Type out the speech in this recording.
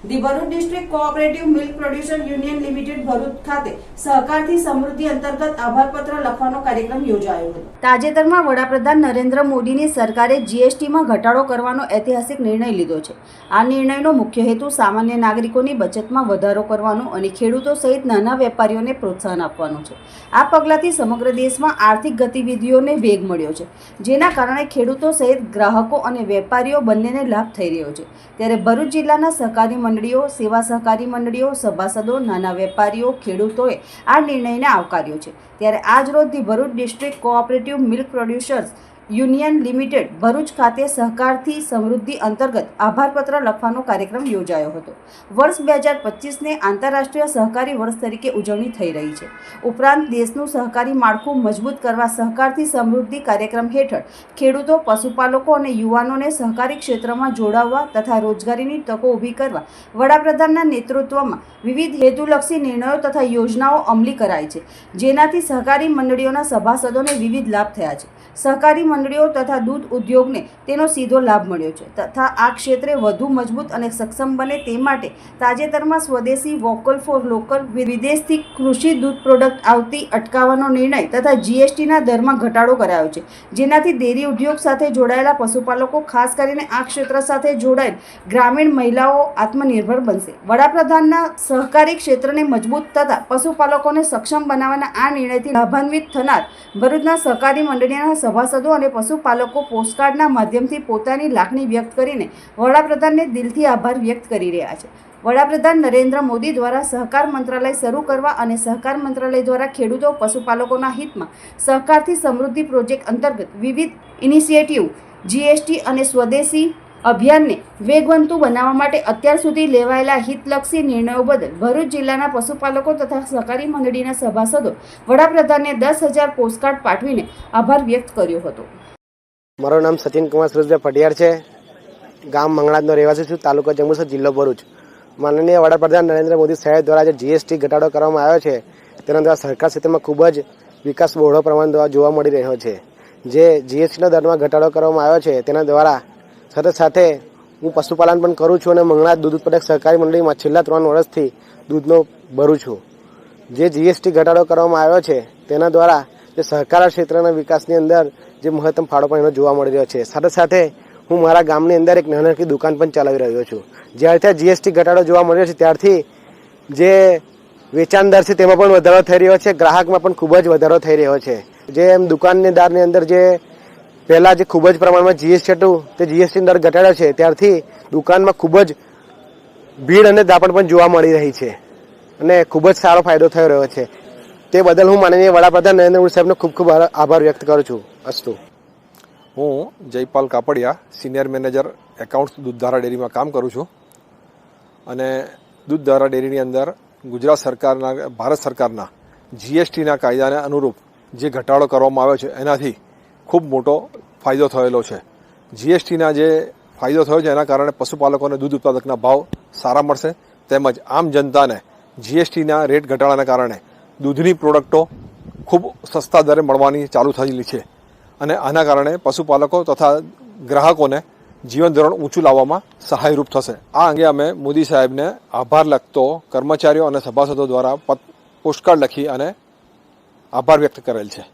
The Bharuch district cooperative milk producer union limited Bharuch ખાતે સહકારથી સમૃદ્ધિ અંતર્ગત આભારપત્ર લખવાનો કાર્યક્રમ યોજાયો હતો. તાજેતરમાં વડાપ્રધાન નરેન્દ્ર મોદીની સરકારે જીએસટીમાં ઘટાડો કરવાનો ઐતિહાસિક નિર્ણય લીધો છે. આ નિર્ણયનો મુખ્ય હેતુ સામાન્ય નાગરિકોની બચતમાં વધારો કરવાનો અને ખેડૂતો સહિત નાના વેપારીઓને પ્રોત્સાહન આપવાનો છે. આ પગલાંથી સમગ્ર દેશમાં આર્થિક ગતિવિધિઓને વેગ મળ્યો છે, જેના કારણે ખેડૂતો સહિત ગ્રાહકો અને વેપારીઓ બંનેને લાભ થઈ રહ્યો છે. ત્યારે ભરૂચ જિલ્લાના સહકારી મંડળીઓ, સેવા સહકારી મંડળીઓ, સભાસદો, નાના વેપારીઓ, ખેડૂતોએ આ નિર્ણયને આવકાર્યો છે. ત્યારે આજ રોજ the Bharuch district cooperative milk producers union limited Bharuch ખાતે સહકારથી સમૃદ્ધિ અંતર્ગત આભારપત્ર લખવાનો કાર્યક્રમ યોજાયો હતો. વર્ષ બે હજાર પચીસને આંતરરાષ્ટ્રીય સહકારી વર્ષ તરીકે ઉજવણી થઈ રહી છે. ઉપરાંત દેશનું સહકારી માળખું મજબૂત કરવા સહકારથી સમૃદ્ધિ કાર્યક્રમ હેઠળ ખેડૂતો, પશુપાલકો અને યુવાનોને સહકારી ક્ષેત્રમાં જોડાવવા તથા રોજગારીની તકો ઊભી કરવા વડાપ્રધાનના નેતૃત્વમાં વિવિધ હેતુલક્ષી નિર્ણયો તથા યોજનાઓ અમલી કરાઈ છે. જેનાથી સહકારી મંડળીઓના સભાસદોને વિવિધ લાભ થયા છે. સહકારી મંડળીઓ તથા દૂધ ઉદ્યોગને તેનો સીધો લાભ મળ્યો છે. તથા આ ક્ષેત્રે વધુ મજબૂત અને સક્ષમ બને તે માટે તાજેતરમાં સ્વદેશી વોકલ ફોર લોકલ વિદેશથી કૃષિ દૂધ પ્રોડક્ટ આવતી અટકાવવાનો નિર્ણય તથા જીએસટીના દરમાં ઘટાડો કરાયો છે. જેનાથી ડેરી ઉદ્યોગ સાથે જોડાયેલા પશુપાલકો ખાસ કરીને આ ક્ષેત્ર સાથે જોડાયેલ ગ્રામીણ મહિલાઓ આત્મનિર્ભર બનશે. વડાપ્રધાનના સહકારી ક્ષેત્રને મજબૂત તથા પશુપાલકોને સક્ષમ બનાવવાના આ નિર્ણયથી લાભાન્વિત થનાર ભરૂચના સહકારી મંડળીના સભાસદો અને પશુપાલકો પોસ્ટકાર્ડના માધ્યમથી પોતાની લાગણી વ્યક્ત કરીને વડાપ્રધાનને દિલથી આભાર વ્યક્ત કરી રહ્યા છે. વડાપ્રધાન નરેન્દ્ર મોદી દ્વારા સહકાર મંત્રાલય શરૂ કરવા અને સહકાર મંત્રાલય દ્વારા ખેડૂતો પશુપાલકોના હિતમાં સહકારથી સમૃદ્ધિ પ્રોજેક્ટ અંતર્ગત વિવિધ ઇનિશિયેટિવ, જીએસટી અને સ્વદેશી અભિયાનને વેગવંતુ બનાવવા માટે અત્યાર સુધી લેવાયેલા હિતલક્ષી નિર્ણયો બદલ ભરૂચ જિલ્લાના પશુપાલકો તથા સહકારી મંડળીના સભાસદો વડાપ્રધાનને દસ હજાર પોસ્ટકાર્ડ પાઠવીને આભાર વ્યક્ત કર્યો હતો. મારું નામ સચિન કુમાર સુરેશભાઈ પટિયાર છે. ગામ મંગળાજનો રહેવાસી છું. તાલુકો જંબુસર, જિલ્લો ભરૂચ. માનનીય વડાપ્રધાન નરેન્દ્ર મોદી સાહેબ દ્વારા જે જીએસટી ઘટાડો કરવામાં આવ્યો છે, તેના દ્વારા સરકાર ક્ષેત્રમાં ખૂબ જ વિકાસ બહોળો પ્રમાણ દ્વારા જોવા મળી રહ્યો છે. જે જીએસટીના દરમાં ઘટાડો કરવામાં આવ્યો છે, તેના દ્વારા સાથે સાથે હું પશુપાલન પણ કરું છું અને મંગળાજ દૂધ ઉત્પાદક સહકારી મંડળીમાં છેલ્લા ત્રણ વર્ષથી દૂધનો ભરું છું. જે જીએસટી ઘટાડો કરવામાં આવ્યો છે, તેના દ્વારા જે સહકાર ક્ષેત્રના વિકાસની અંદર જે મહત્તમ ફાળો પણ એનો જોવા મળી રહ્યો છે. સાથે સાથે હું મારા ગામની અંદર એક નાનકડી દુકાન પણ ચલાવી રહ્યો છું. જ્યારથી જીએસટી ઘટાડો જોવા મળી રહ્યો છે, ત્યારથી જે વેચાણ દર છે, તેમાં પણ વધારો થઈ રહ્યો છે. ગ્રાહકમાં પણ ખૂબ જ વધારો થઈ રહ્યો છે. જે એમ દુકાનદારની અંદર જે પહેલા જે ખૂબ જ પ્રમાણમાં જીએસટી હતું, તે જીએસટી દર ઘટાડ્યો છે, ત્યારથી દુકાનમાં ખૂબ જ ભીડ અને દાપણ પણ જોવા મળી રહી છે અને ખૂબ જ સારો ફાયદો થઈ રહ્યો છે. તે બદલ હું માનનીય વડાપ્રધાન નરેન્દ્ર મોદી સાહેબનો ખૂબ ખૂબ આભાર વ્યક્ત કરું છું. અસ્તુ. હું Jaypal Kapadia, senior manager, accounts Dudhdhara ડેરીમાં કામ કરું છું. અને દૂધધારા ડેરીની અંદર ગુજરાત સરકારના, ભારત સરકારના જીએસટીના કાયદાને અનુરૂપ જે ઘટાડો કરવામાં આવ્યો છે, એનાથી ખૂબ મોટો ફાયદો થયેલો છે. જીએસટીના જે ફાયદો થયો છે, એના કારણે પશુપાલકોને દૂધ ઉત્પાદકના ભાવ સારા મળશે. તેમજ આમ જનતાને જીએસટીના રેટ ઘટાડાના કારણે દૂધની પ્રોડક્ટો ખૂબ સસ્તા દરે મળવાની ચાલુ થયેલી છે. અને આના કારણે પશુપાલકો તથા ગ્રાહકોને જીવન ધોરણ ઊંચું લાવવામાં સહાયરૂપ થશે. આ અંગે અમે મોદી સાહેબને આભાર લખતો કર્મચારીઓ અને સભાસદો દ્વારા પોસ્ટકાર્ડ લખી અને આભાર વ્યક્ત કરેલ છે.